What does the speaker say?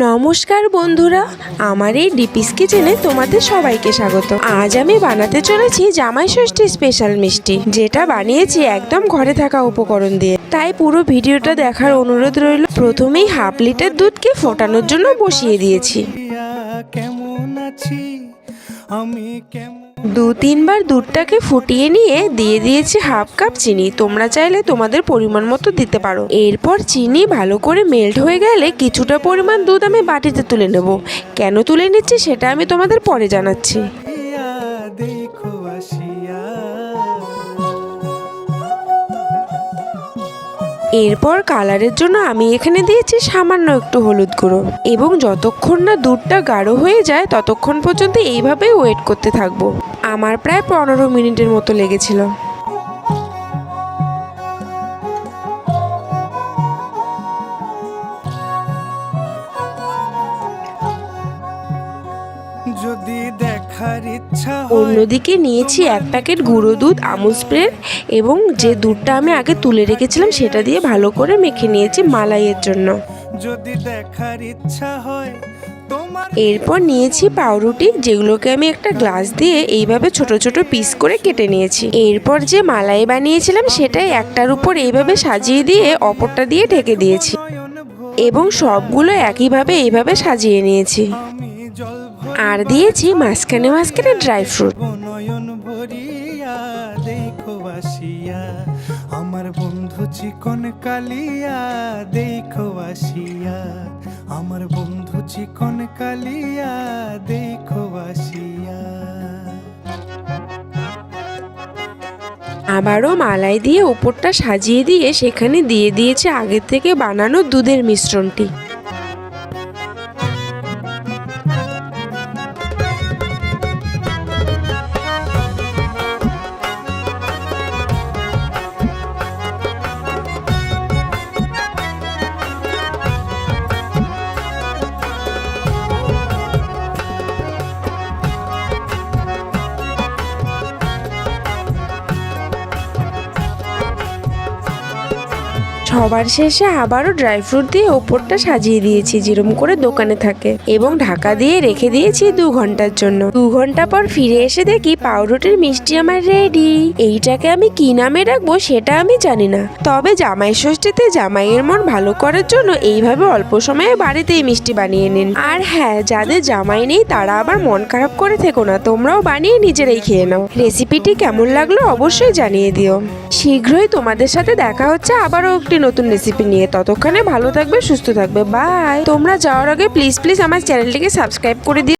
নমস্কার বন্ধুরা, আমার এই ডিপিস কিচেনে তোমাদের সবাইকে স্বাগত। আজ আমি বানাতে চলেছি জামাই ষষ্ঠী স্পেশাল মিষ্টি, যেটা বানিয়েছি একদম ঘরে থাকা উপকরণ দিয়ে। তাই পুরো ভিডিওটা দেখার অনুরোধ রইল, প্রথমেই হাফ লিটার দুধকে ফোটানোর জন্য বসিয়ে দিয়েছি। কেমন আছি? আমি কেমন দু তিনবার দুধটাকে ফুটিয়ে নিয়ে দিয়ে দিয়েছি হাফ কাপ চিনি। তোমরা চাইলে তোমাদের পরিমাণ মতো দিতে পারো। এরপর চিনি ভালো করে মেল্ট হয়ে গেলে কিছুটা পরিমাণ দুধ আমি বাটিতে তুলে নেব। কেন তুলে নিচ্ছি সেটা আমি তোমাদের পরে জানাচ্ছি। এরপর কালারের জন্য আমি এখানে দিয়েছি সামান্য একটু হলুদ গুঁড়ো। এবং যতক্ষণ না দুধটা গাঢ় হয়ে যায়, ততক্ষণ পর্যন্ত এইভাবেই ওয়েট করতে থাকব। আমার প্রায় পনেরো মিনিটের মতো লেগেছিল। যদি দেখার ইচ্ছা অন্যদিকে নিয়েছি এক প্যাকেট গুঁড়ো দুধ আমুল স্প্রে এবং যে দুধটা আমি আগে তুলে রেখেছিলাম সেটা দিয়ে ভালো করে মেখে নিয়েছি মালাইয়ের জন্য। যদি দেখার ইচ্ছা হয় এরপর নিয়েছি পাউরুটি, যেগুলোকে আমি একটা গ্লাস দিয়ে এইভাবে ছোট ছোট পিস করে কেটে নিয়েছি। এরপর যে মালাই বানিয়েছিলাম সেটাই একটার উপর এইভাবে সাজিয়ে দিয়ে অপরটা দিয়ে ঢেকে দিয়েছি। এবং সবগুলো একইভাবে এইভাবে সাজিয়ে নিয়েছি। আর দিয়েছি মাঝখানে মাঝখানে ড্রাই ফ্রুট। আমার বন্ধু চিকন কালিয়া, দেখো আসিয়া, আমার বন্ধু চিকন কালিয়া, দেখো আসিয়া। আবারও মালাই দিয়ে ওপরটা সাজিয়ে দিয়ে সেখানে দিয়ে দিয়েছে আগের থেকে বানানো দুধের মিশ্রণটি। সবার শেষে আবারও ড্রাই ফ্রুট দিয়ে ওপরটা সাজিয়ে দিয়েছি, যেরম করে দোকানে থাকে। এবং ঢাকা দিয়ে রেখে দিয়েছি দু ঘণ্টার জন্য। দু ঘণ্টা পর ফিরে এসে দেখি পাউরুটির মিষ্টি আমার রেডি এইটাকে আমি কি নামে রাখব সেটা আমি জানি না। তবে জামাই ষষ্ঠীতে জামাইয়ের মন ভালো করার জন্য এইভাবে অল্প সময়ে বাড়িতেই মিষ্টি বানিয়ে নিন। আর হ্যাঁ যাদের জামাই নেই, তারা আবার মন খারাপ করে থেকো না, তোমরাও বানিয়ে নিজেরাই খেয়ে নাও। রেসিপিটি কেমন লাগল অবশ্যই জানিয়ে দিও। শীঘ্রই তোমাদের সাথে দেখা হচ্ছে আবারও একটি নতুন রেসিপি নিয়ে। ততক্ষণে ভালো থাকবে, সুস্থ থাকবে। বাই তোমরা যাওয়ার আগে প্লিজ প্লিজ আমার চ্যানেলটিকে সাবস্ক্রাইব করে দিও।